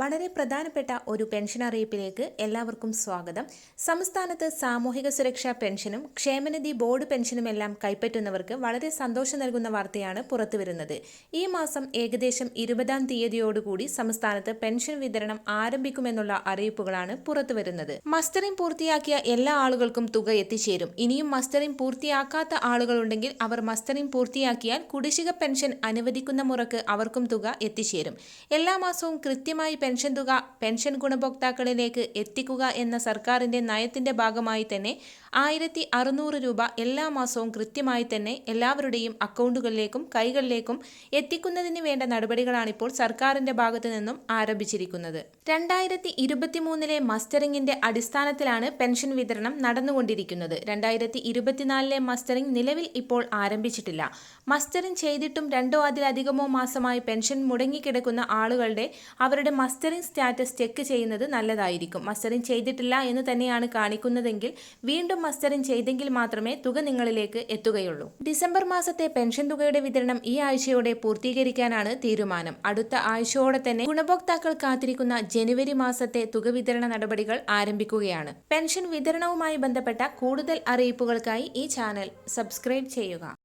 വളരെ പ്രധാനപ്പെട്ട ഒരു പെൻഷൻ അറിയിപ്പിലേക്ക് എല്ലാവർക്കും സ്വാഗതം. സംസ്ഥാനത്ത് സാമൂഹിക സുരക്ഷാ പെൻഷനും ക്ഷേമനിധി ബോർഡ് പെൻഷനും എല്ലാം കൈപ്പറ്റുന്നവർക്ക് വളരെ സന്തോഷം നൽകുന്ന വാർത്തയാണ് പുറത്തുവരുന്നത്. ഈ മാസം ഏകദേശം ഇരുപതാം തീയതിയോടുകൂടി സംസ്ഥാനത്ത് പെൻഷൻ വിതരണം ആരംഭിക്കുമെന്നുള്ള അറിയിപ്പുകളാണ് പുറത്തുവരുന്നത്. മസ്റ്ററിംഗ് പൂർത്തിയാക്കിയ എല്ലാ ആളുകൾക്കും തുക എത്തിച്ചേരും. ഇനിയും മസ്റ്ററിംഗ് പൂർത്തിയാക്കാത്ത ആളുകളുണ്ടെങ്കിൽ അവർ മസ്റ്ററിംഗ് പൂർത്തിയാക്കിയാൽ കുടിശ്ശിക പെൻഷൻ അനുവദിക്കുന്ന മുറക്ക് അവർക്കും തുക എത്തിച്ചേരും. എല്ലാ മാസവും കൃത്യമായി പെൻഷൻ തുക പെൻഷൻ ഗുണഭോക്താക്കളിലേക്ക് എത്തിക്കുക എന്ന സർക്കാരിന്റെ നയത്തിന്റെ ഭാഗമായി തന്നെ ആയിരത്തി അറുന്നൂറ് രൂപ എല്ലാ മാസവും കൃത്യമായി തന്നെ എല്ലാവരുടെയും അക്കൗണ്ടുകളിലേക്കും കൈകളിലേക്കും എത്തിക്കുന്നതിന് വേണ്ട നടപടികളാണിപ്പോൾ സർക്കാരിന്റെ ഭാഗത്തു നിന്നും ആരംഭിച്ചിരിക്കുന്നത്. രണ്ടായിരത്തി ഇരുപത്തിമൂന്നിലെ മസ്റ്ററിംഗിന്റെ അടിസ്ഥാനത്തിലാണ് പെൻഷൻ വിതരണം നടന്നുകൊണ്ടിരിക്കുന്നത്. രണ്ടായിരത്തി ഇരുപത്തിനാലിലെ മസ്റ്ററിംഗ് നിലവിൽ ഇപ്പോൾ ആരംഭിച്ചിട്ടില്ല. മസ്റ്ററിംഗ് ചെയ്തിട്ടും രണ്ടോ അതിലധികമോ മാസമായി പെൻഷൻ മുടങ്ങിക്കിടക്കുന്ന ആളുകളുടെ അവരുടെ മസ്റ്ററിംഗ് സ്റ്റാറ്റസ് ചെക്ക് ചെയ്യുന്നത് നല്ലതായിരിക്കും. മസ്റ്ററിംഗ് ചെയ്തിട്ടില്ല എന്ന് തന്നെയാണ് കാണിക്കുന്നതെങ്കിൽ വീണ്ടും മസ്റ്ററിംഗ് ചെയ്തെങ്കിൽ മാത്രമേ തുക നിങ്ങളിലേക്ക് എത്തുകയുള്ളൂ. ഡിസംബർ മാസത്തെ പെൻഷൻ തുകയുടെ വിതരണം ഈ ആഴ്ചയോടെ പൂർത്തീകരിക്കാനാണ് തീരുമാനം. അടുത്ത ആഴ്ചയോടെ തന്നെ ഗുണഭോക്താക്കൾ കാത്തിരിക്കുന്ന ജനുവരി മാസത്തെ തുക വിതരണ നടപടികൾ ആരംഭിക്കുകയാണ്. പെൻഷൻ വിതരണവുമായി ബന്ധപ്പെട്ട കൂടുതൽ അറിയിപ്പുകൾക്കായി ഈ ചാനൽ സബ്സ്ക്രൈബ് ചെയ്യുക.